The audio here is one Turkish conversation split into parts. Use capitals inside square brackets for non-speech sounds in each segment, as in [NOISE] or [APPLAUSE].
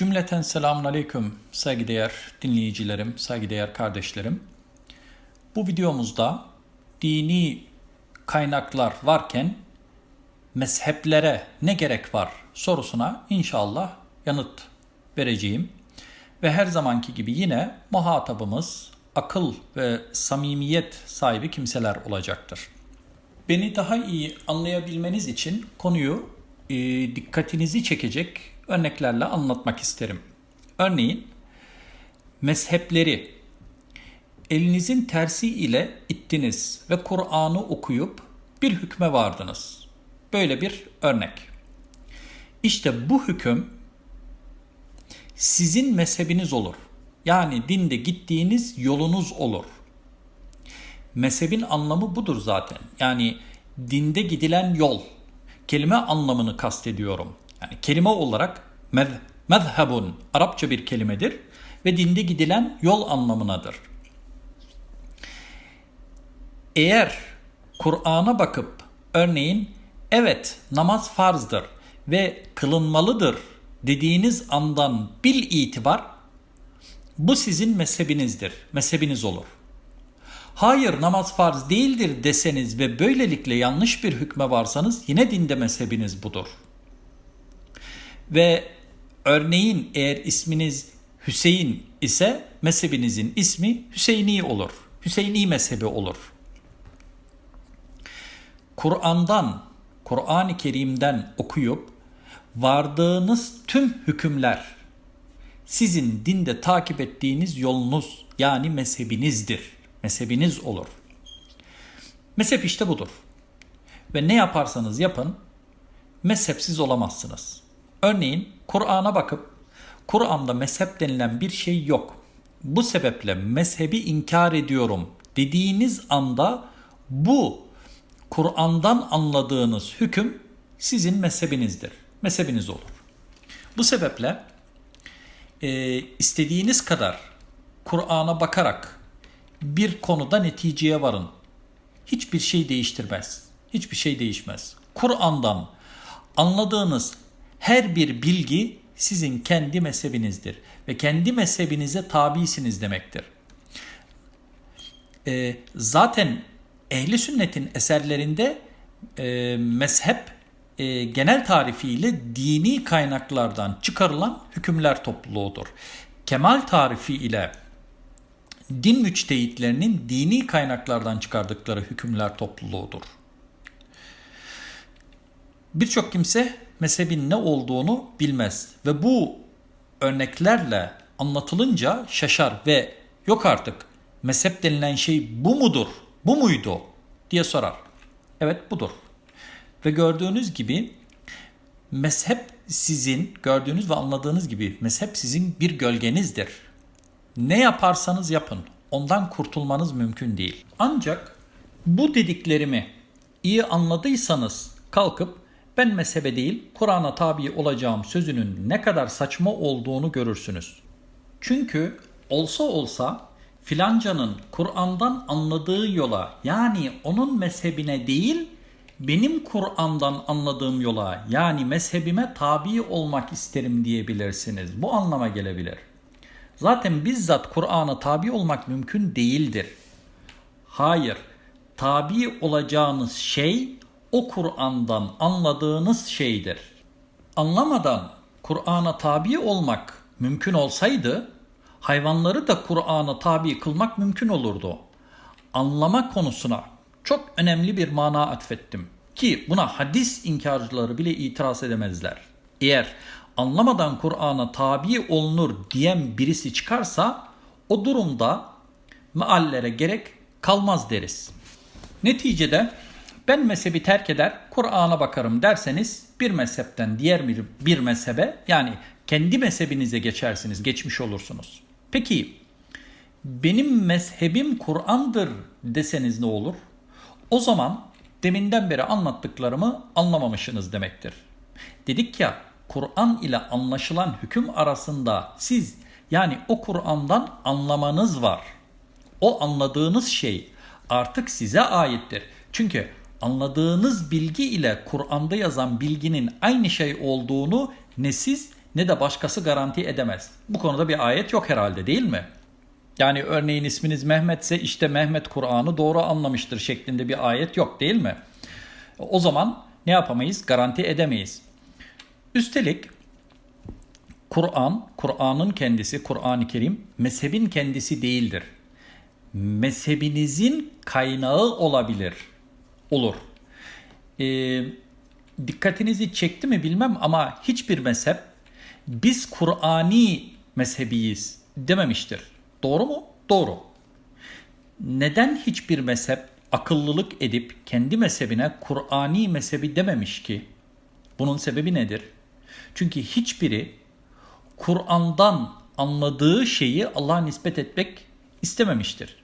Cümleten selamun aleyküm saygıdeğer dinleyicilerim, saygıdeğer kardeşlerim. Bu videomuzda dini kaynaklar varken mezheplere ne gerek var sorusuna inşallah yanıt vereceğim. Ve her zamanki gibi yine muhatabımız akıl ve samimiyet sahibi kimseler olacaktır. Beni daha iyi anlayabilmeniz için konuyu e, dikkatinizi çekecek örneklerle anlatmak isterim. Örneğin mezhepleri elinizin tersi ile ittiniz ve Kur'an'ı okuyup bir hükme vardınız. Böyle bir örnek. İşte bu hüküm sizin mezhebiniz olur. Yani dinde gittiğiniz yolunuz olur. Mezhebin anlamı budur zaten. Yani dinde gidilen yol. Kelime anlamını kastediyorum. Yani kelime olarak mev, mezhebun Arapça bir kelimedir ve dinde gidilen yol anlamınadır. Eğer Kur'an'a bakıp örneğin evet namaz farzdır ve kılınmalıdır dediğiniz andan bil itibar bu sizin mezhebinizdir, mezhebiniz olur. Hayır namaz farz değildir deseniz ve böylelikle yanlış bir hükme varsanız yine dinde mezhebiniz budur. Ve örneğin eğer isminiz Hüseyin ise mezhebinizin ismi Hüseyini olur. Hüseyini mezhebi olur. Kur'an'dan, Kur'an-ı Kerim'den okuyup vardığınız tüm hükümler sizin dinde takip ettiğiniz yolunuz yani mezhebinizdir. Mezhebiniz olur. Mezhep işte budur. Ve ne yaparsanız yapın mezhepsiz olamazsınız. Örneğin Kur'an'a bakıp Kur'an'da mezhep denilen bir şey yok. Bu sebeple mezhebi inkar ediyorum dediğiniz anda bu Kur'an'dan anladığınız hüküm sizin mezhebinizdir. Mezhebiniz olur. Bu sebeple e, istediğiniz kadar Kur'an'a bakarak bir konuda neticeye varın. Hiçbir şey değiştirmez. Hiçbir şey değişmez. Kur'an'dan anladığınız her bir bilgi sizin kendi mezhebinizdir ve kendi mezhebinize tabisiniz demektir. E, zaten ehli sünnetin eserlerinde e, mezhep e, genel tarifiyle dini kaynaklardan çıkarılan hükümler topluluğudur. Kemal tarifi ile din müçtehitlerinin dini kaynaklardan çıkardıkları hükümler topluluğudur. Birçok kimse mezhebin ne olduğunu bilmez ve bu örneklerle anlatılınca şaşar ve yok artık mezhep denilen şey bu mudur, bu muydu diye sorar. Evet budur. Ve gördüğünüz gibi mezhep sizin gördüğünüz ve anladığınız gibi mezhep sizin bir gölgenizdir. Ne yaparsanız yapın ondan kurtulmanız mümkün değil. Ancak bu dediklerimi iyi anladıysanız kalkıp ben mezhebe değil Kur'an'a tabi olacağım sözünün ne kadar saçma olduğunu görürsünüz. Çünkü olsa olsa filancanın Kur'an'dan anladığı yola yani onun mezhebine değil benim Kur'an'dan anladığım yola yani mezhebime tabi olmak isterim diyebilirsiniz. Bu anlama gelebilir. Zaten bizzat Kur'an'a tabi olmak mümkün değildir. Hayır, tabi olacağınız şey o Kur'an'dan anladığınız şeydir. Anlamadan Kur'an'a tabi olmak mümkün olsaydı hayvanları da Kur'an'a tabi kılmak mümkün olurdu. Anlama konusuna çok önemli bir mana atfettim ki buna hadis inkarcıları bile itiraz edemezler. Eğer anlamadan Kur'an'a tabi olunur diyen birisi çıkarsa o durumda meallere gerek kalmaz deriz. Neticede ben mezhebi terk eder, Kur'an'a bakarım derseniz bir mezhepten diğer bir, bir mezhebe yani kendi mezhebinize geçersiniz, geçmiş olursunuz. Peki benim mezhebim Kur'an'dır deseniz ne olur? O zaman deminden beri anlattıklarımı anlamamışsınız demektir. Dedik ya Kur'an ile anlaşılan hüküm arasında siz yani o Kur'an'dan anlamanız var. O anladığınız şey artık size aittir. Çünkü anladığınız bilgi ile Kur'an'da yazan bilginin aynı şey olduğunu ne siz ne de başkası garanti edemez. Bu konuda bir ayet yok herhalde değil mi? Yani örneğin isminiz Mehmetse işte Mehmet Kur'an'ı doğru anlamıştır şeklinde bir ayet yok değil mi? O zaman ne yapamayız? Garanti edemeyiz. Üstelik Kur'an, Kur'an'ın kendisi, Kur'an-ı Kerim mezhebin kendisi değildir. Mezhebinizin kaynağı olabilir. Olur. Ee, dikkatinizi çekti mi bilmem ama hiçbir mezhep biz Kur'ani mezhebiyiz dememiştir. Doğru mu? Doğru. Neden hiçbir mezhep akıllılık edip kendi mezhebine Kur'ani mezhebi dememiş ki? Bunun sebebi nedir? Çünkü hiçbiri Kur'an'dan anladığı şeyi Allah'a nispet etmek istememiştir.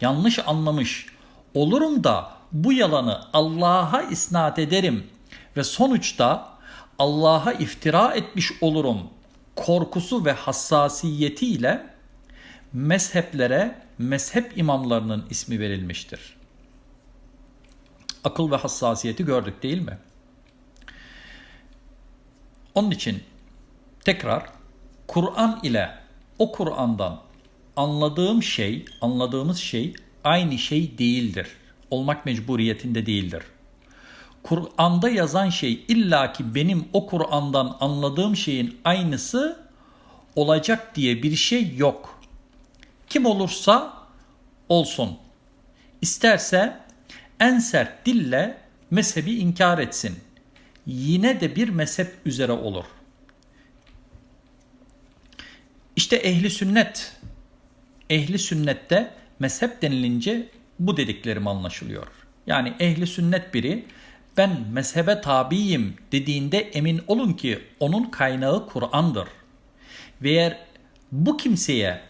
Yanlış anlamış. Olurum da bu yalanı Allah'a isnat ederim ve sonuçta Allah'a iftira etmiş olurum korkusu ve hassasiyetiyle mezheplere mezhep imamlarının ismi verilmiştir. Akıl ve hassasiyeti gördük değil mi? Onun için tekrar Kur'an ile o Kur'an'dan anladığım şey, anladığımız şey aynı şey değildir. Olmak mecburiyetinde değildir. Kur'an'da yazan şey illaki benim o Kur'an'dan anladığım şeyin aynısı olacak diye bir şey yok. Kim olursa olsun. İsterse en sert dille mezhebi inkar etsin. Yine de bir mezhep üzere olur. İşte ehli sünnet. Ehli sünnette mezhep denilince bu dediklerim anlaşılıyor. Yani ehli sünnet biri ben mezhebe tabiyim dediğinde emin olun ki onun kaynağı Kur'an'dır. Ve eğer bu kimseye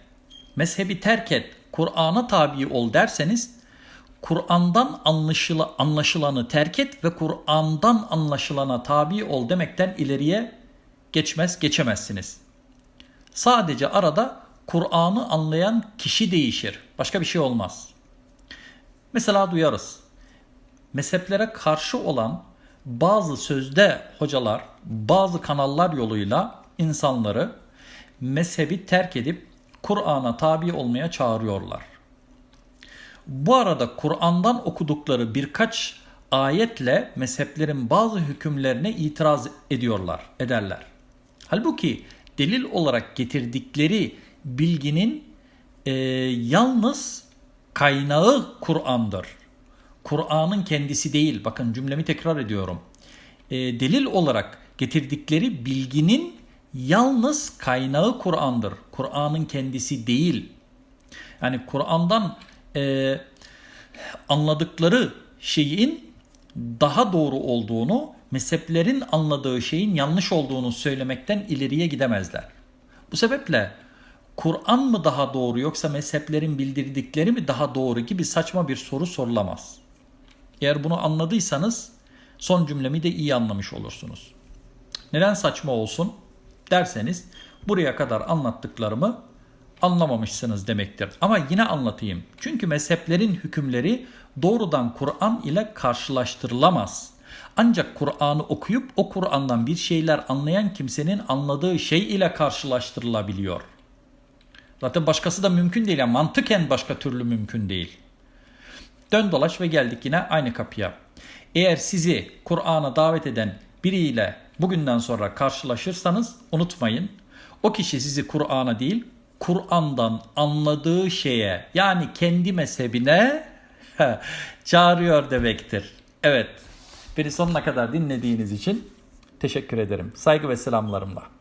mezhebi terk et, Kur'an'a tabi ol derseniz Kur'an'dan anlaşıla, anlaşılanı terk et ve Kur'an'dan anlaşılana tabi ol demekten ileriye geçmez, geçemezsiniz. Sadece arada Kur'an'ı anlayan kişi değişir. Başka bir şey olmaz. Mesela duyarız. Mezheplere karşı olan bazı sözde hocalar, bazı kanallar yoluyla insanları mezhebi terk edip Kur'an'a tabi olmaya çağırıyorlar. Bu arada Kur'an'dan okudukları birkaç ayetle mezheplerin bazı hükümlerine itiraz ediyorlar, ederler. Halbuki delil olarak getirdikleri bilginin e, yalnız kaynağı Kur'an'dır. Kur'an'ın kendisi değil. Bakın cümlemi tekrar ediyorum. E, delil olarak getirdikleri bilginin yalnız kaynağı Kur'an'dır. Kur'an'ın kendisi değil. Yani Kur'an'dan e, anladıkları şeyin daha doğru olduğunu, mezheplerin anladığı şeyin yanlış olduğunu söylemekten ileriye gidemezler. Bu sebeple Kur'an mı daha doğru yoksa mezheplerin bildirdikleri mi daha doğru gibi saçma bir soru sorulamaz. Eğer bunu anladıysanız son cümlemi de iyi anlamış olursunuz. Neden saçma olsun derseniz buraya kadar anlattıklarımı anlamamışsınız demektir. Ama yine anlatayım. Çünkü mezheplerin hükümleri doğrudan Kur'an ile karşılaştırılamaz. Ancak Kur'an'ı okuyup o Kur'an'dan bir şeyler anlayan kimsenin anladığı şey ile karşılaştırılabiliyor. Zaten başkası da mümkün değil. Yani mantıken başka türlü mümkün değil. Dön dolaş ve geldik yine aynı kapıya. Eğer sizi Kur'an'a davet eden biriyle bugünden sonra karşılaşırsanız unutmayın. O kişi sizi Kur'an'a değil, Kur'an'dan anladığı şeye yani kendi mezhebine [LAUGHS] çağırıyor demektir. Evet. Beni sonuna kadar dinlediğiniz için teşekkür ederim. Saygı ve selamlarımla.